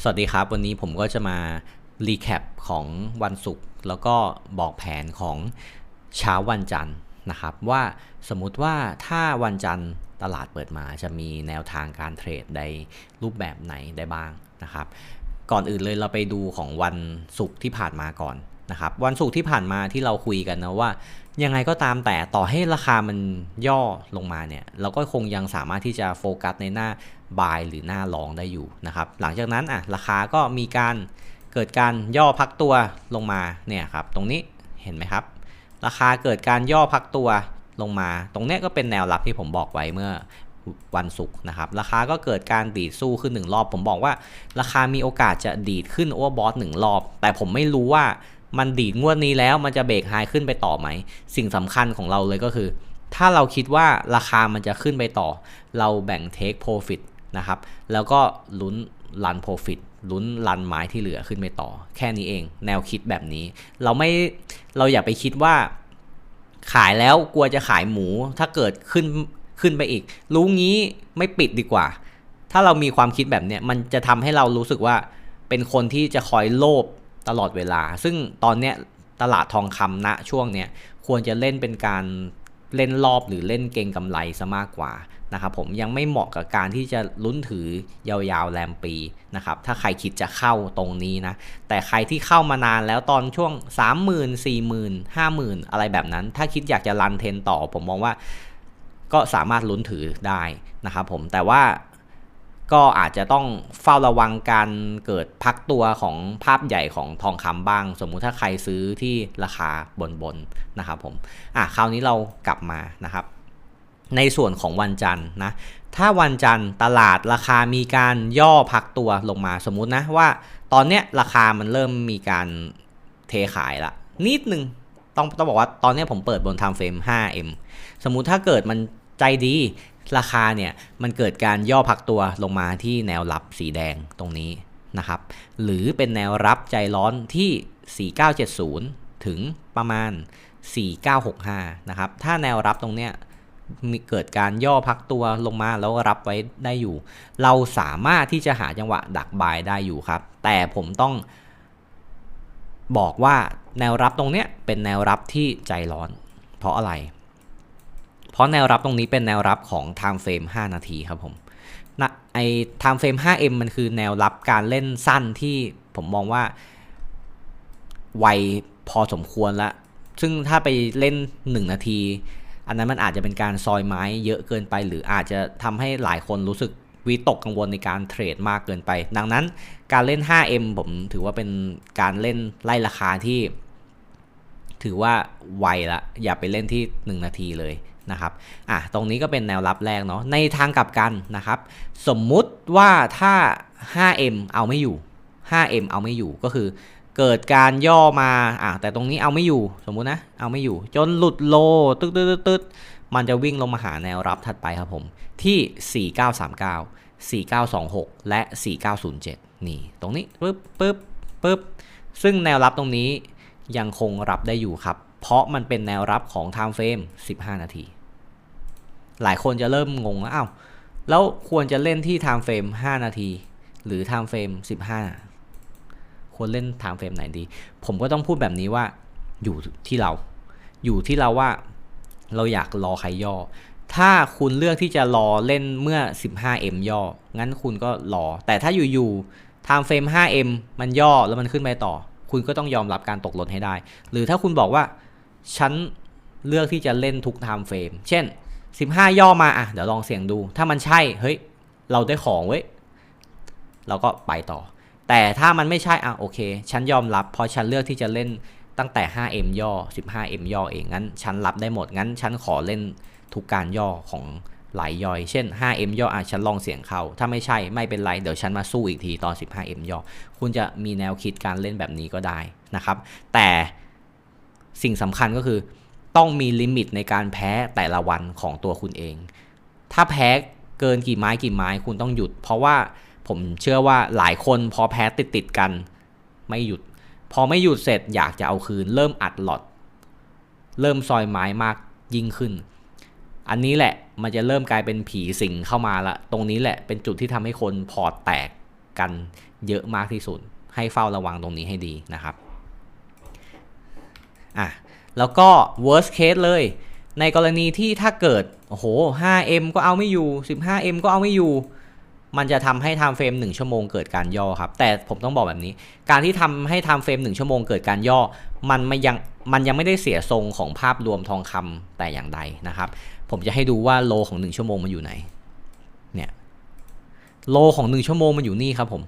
สวัสดีครับ วันนี้ผมก็จะมารีแคปของวันศุกร์แล้วก็บอกแผนของเช้าวันจันทร์นะครับว่าสมมุติว่าถ้าวันจันทร์ตลาดเปิดมาจะมีแนวทางการเทรดในรูปแบบไหนได้บ้างนะครับ ก่อนอื่นเลยเราไปดูของวันศุกร์ที่ผ่านมาก่อน นะครับวันศุกร์ที่ผ่านมาที่เราคุยกันนะว่า ยังไงก็ตามแต่ต่อให้ราคามันย่อลงมาเนี่ยเราก็คงยังสามารถที่จะโฟกัสในหน้า buy หรือหน้าลองได้อยู่นะครับหลังจากนั้นอะราคาก็มีการเกิดการย่อพักตัวลงมาเนี่ยครับตรงนี้เห็นไหมครับ ราคาเกิดการย่อพักตัวลงมา ตรงเนี้ยก็เป็นแนวรับที่ผมบอกไว้เมื่อวันศุกร์นะครับ ราคาก็เกิดการดีดสู้ขึ้นหนึ่งรอบ ผมบอกว่า ราคามีโอกาสจะดีดขึ้นโอเวอร์บอสหนึ่งรอบ แต่ผมไม่รู้ว่า มันดีดงวดนี้แล้วมันจะเบรกไฮขึ้นไปต่อไหม สิ่งสำคัญของเราเลยก็คือ ถ้าเราคิดว่าราคามันจะขึ้นไปต่อ เราแบ่งเทคโปรฟิตนะครับ แล้วก็ลุ้นรันโปรฟิตลุ้นรันไม้ที่เหลือขึ้นไปต่อ แค่นี้เอง แนวคิดแบบนี้ เราไม่เราอย่าไปคิดว่า ขายแล้วกลัวจะขายหมู ถ้าเกิดขึ้นขึ้นไปอีก รู้งี้ไม่ปิดดีกว่า ถ้าเรามีความคิดแบบเนี้ยมันจะทำให้เรารู้สึกว่าเป็นคนที่จะคอยโลภ ตลอดเวลา ซึ่งตอนเนี้ยตลาดทองคำณช่วงเนี้ยควรจะเล่นเป็นการเล่นรอบหรือเล่นเก่งกำไรซะมากกว่านะครับผมยังไม่เหมาะกับการที่จะลุ้นถือยาวๆแรมปีนะครับถ้าใครคิดจะเข้าตรงนี้นะ แต่ใครที่เข้ามานานแล้วตอนช่วง 30,000 40,000 50,000 อะไรแบบนั้น ถ้าคิดอยากจะรันเทนต่อผมมองว่าก็สามารถลุ้นถือได้นะครับผมแต่ว่า ก็อาจจะต้องเฝ้าระวังการเกิดพักตัวของภาพใหญ่ของทองคำบ้าง สมมุติถ้าใครซื้อที่ราคาบนๆนะครับผมอะคราวนี้เรากลับมานะครับ ในส่วนของวันจันทร์นะ ถ้าวันจันทร์ตลาดราคามีการย่อพักตัวลงมาสมมุตินะว่า ตอนเนี้ยราคามันเริ่มมีการเทขายละนิดนึงต้องต้องบอกว่าตอนนี้ผมเปิดบน time frame 5M สมมุติถ้าเกิดมันใจดี ราคาเนี่ยมันเกิดการย่อพักตัวลงมาที่แนวรับสีแดงตรงนี้นะครับ หรือเป็นแนวรับใจร้อนที่ 4970 ถึงประมาณ 4965 นะครับ ถ้าแนวรับตรงเนี้ยมีเกิดการย่อพักตัวลงมาแล้วรับไว้ได้อยู่ เราสามารถที่จะหาจังหวะดักบายได้อยู่ครับ แต่ผมต้องบอกว่าแนวรับตรงเนี้ยเป็นแนวรับที่ใจร้อน เพราะอะไร เพราะแนวรับตรงนี้เป็นแนวรับของ time frame 5นาทีครับผมนะไอ้ time frame 5M มันคือแนวรับการเล่นสั้นที่ผมมองว่าไวพอสมควรละ ซึ่งถ้าไปเล่น 1 นาที อันนั้นมันอาจจะเป็นการซอยไม้เยอะเกินไป หรืออาจจะทำให้หลายคนรู้สึกวิตกกังวลในการเทรดมากเกินไป ดังนั้นการเล่น 5M ผมถือว่าเป็นการเล่นไล่ราคาที่ ถือว่าไวละ อย่าไปเล่นที่ 1 นาทีเลย นะครับอะตรงนี้ก็เป็นแนวรับแรกเนาะในทางกลับกันนะครับ สมมุติว่าถ้า 5M เอาไม่อยู่ 5M เอาไม่อยู่ก็คือเกิดการย่อมาอะแต่ตรงนี้เอาไม่อยู่สมมุตินะเอาไม่อยู่ จนหลุดโลตึ๊ดตึ๊ดตึ๊ดมันจะวิ่งลงมาหาแนวรับถัดไปครับผม ที่ 4939 4926 และ 4907 นี่ ตรงนี้ปึ๊บปึ๊บปึ๊บซึ่งแนวรับตรงนี้ยังคงรับได้อยู่ครับ เพราะมันเป็นแนวรับของ time frame 15 นาที หลายคนจะเริ่มงงแล้วอ้าวแล้วควรจะเล่นที่ time frame 5 นาที หรือ time frame 15 ควรเล่น time frame ไหนดี ผมก็ต้องพูดแบบนี้ว่าอยู่ที่เรา อยู่ที่เราว่าเราอยากรอใครย่อ ถ้าคุณเลือกที่จะรอเล่นเมื่อ 15M ย่อ งั้นคุณก็รอ แต่ถ้าอยู่ๆ time frame 5M มันย่อแล้วมันขึ้นไปต่อ คุณก็ต้องยอมรับการตกหล่นให้ได้ หรือถ้าคุณบอกว่า ฉันเลือกที่จะเล่นทุก time frame เช่น 15 ย่อมาอะ เดี๋ยวลองเสี่ยงดู ถ้ามันใช่ เฮ้ย เราได้ของเว้ย เราก็ไปต่อ แต่ถ้ามันไม่ใช่ อะ โอเค ฉันยอมรับ เพราะฉันเลือกที่จะเล่นตั้งแต่ 5M ย่อ 15M ย่อเอง งั้น ฉันรับได้หมด งั้น ฉันขอเล่นทุกการย่อของหลายย่อย เช่น 5M ย่อ อะ ฉันลองเสี่ยงเข้า ถ้าไม่ใช่ ไม่เป็นไร เดี๋ยวฉันมาสู้อีกทีตอน 15M ย่อ คุณจะมีแนวคิดการเล่นแบบนี้ก็ได้นะครับ แต่ สิ่งสำคัญก็คือ ต้องมีลิมิตในการแพ้แต่ละวันของตัวคุณเอง ถ้าแพ้เกินกี่ไม้กี่ไม้คุณต้องหยุด เพราะว่าผมเชื่อว่าหลายคนพอแพ้ติดติดๆกัน ไม่หยุด พอไม่หยุดเสร็จอยากจะเอาคืน เริ่มอัดหลอด เริ่มซอยไม้มากยิ่งขึ้น อันนี้แหละมันจะเริ่มกลายเป็นผีสิงเข้ามาละ ตรงนี้แหละเป็นจุดที่ทำให้คนพอแตกกันเยอะมากที่สุด ให้เฝ้าระวังตรงนี้ให้ดีนะครับ อะแล้วก็ worst case เลย ในกรณีที่ถ้าเกิด โอ้โห 5M ก็เอาไม่อยู่ 15M ก็เอาไม่อยู่ มันจะทำให้ time frame 1 ชั่วโมงเกิดการย่อครับ แต่ผมต้องบอกแบบนี้ การที่ทำให้ time frame 1 ชั่วโมงเกิดการย่อ มันไม่ยัง มันยังไม่ได้เสียทรงของภาพรวมทองคำแต่อย่างใดนะครับ ผมจะให้ดูว่าโลของ 1 ชั่วโมงมันอยู่ไหน เนี่ย โลของ 1 ชั่วโมงมันอยู่นี่ครับผม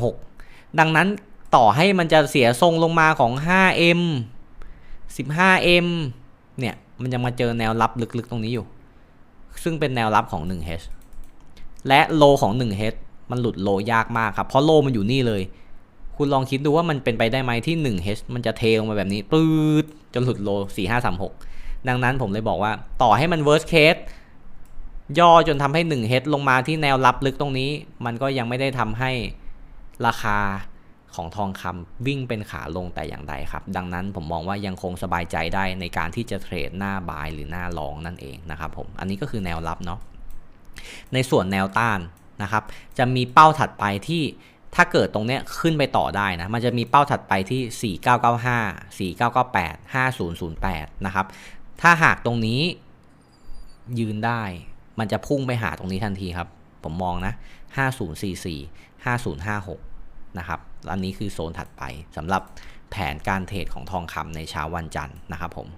4536 ดังนั้น ต่อให้มันจะเสียทรงลงมาของ 5M 15M เนี่ย มันยังมาเจอแนวรับลึกๆตรงนี้อยู่ ซึ่งเป็นแนวรับของ 1H และโลของ 1H มันหลุดโลยากมากครับ เพราะโลมันอยู่นี่เลย คุณลองคิดดูว่ามันเป็นไปได้ไหมที่ 1H มันจะเทลงมาแบบนี้ปื๊ดจนหลุดโล 4536 ดังนั้นผมเลยบอกว่าต่อให้มัน worst case ย่อจนทำให้ 1H ลงมาที่แนวรับลึกตรงนี้ มันก็ยังไม่ได้ทำให้ราคา ของทองคำวิ่งเป็นขาลงแต่อย่างใดครับ ดังนั้นผมมองว่ายังคงสบายใจได้ในการที่จะเทรดหน้าบายหรือหน้าลองนั่นเองนะครับผมอันนี้ก็คือแนวรับเนาะในส่วนแนวต้านนะครับจะมีเป้าถัดไปที่ถ้าเกิดตรงเนี้ยขึ้นไปต่อได้นะ มันจะมีเป้าถัดไปที่ 4995 4998 5008 นะครับ ถ้าหากตรงนี้ยืนได้ มันจะพุ่งไปหาตรงนี้ทันทีครับ ผมมองนะ 5044 5056 นะครับ อันนี้คือโซนถัดไปสำหรับแผนการเทรดของทองคำในเช้าวันจันทร์นะครับผม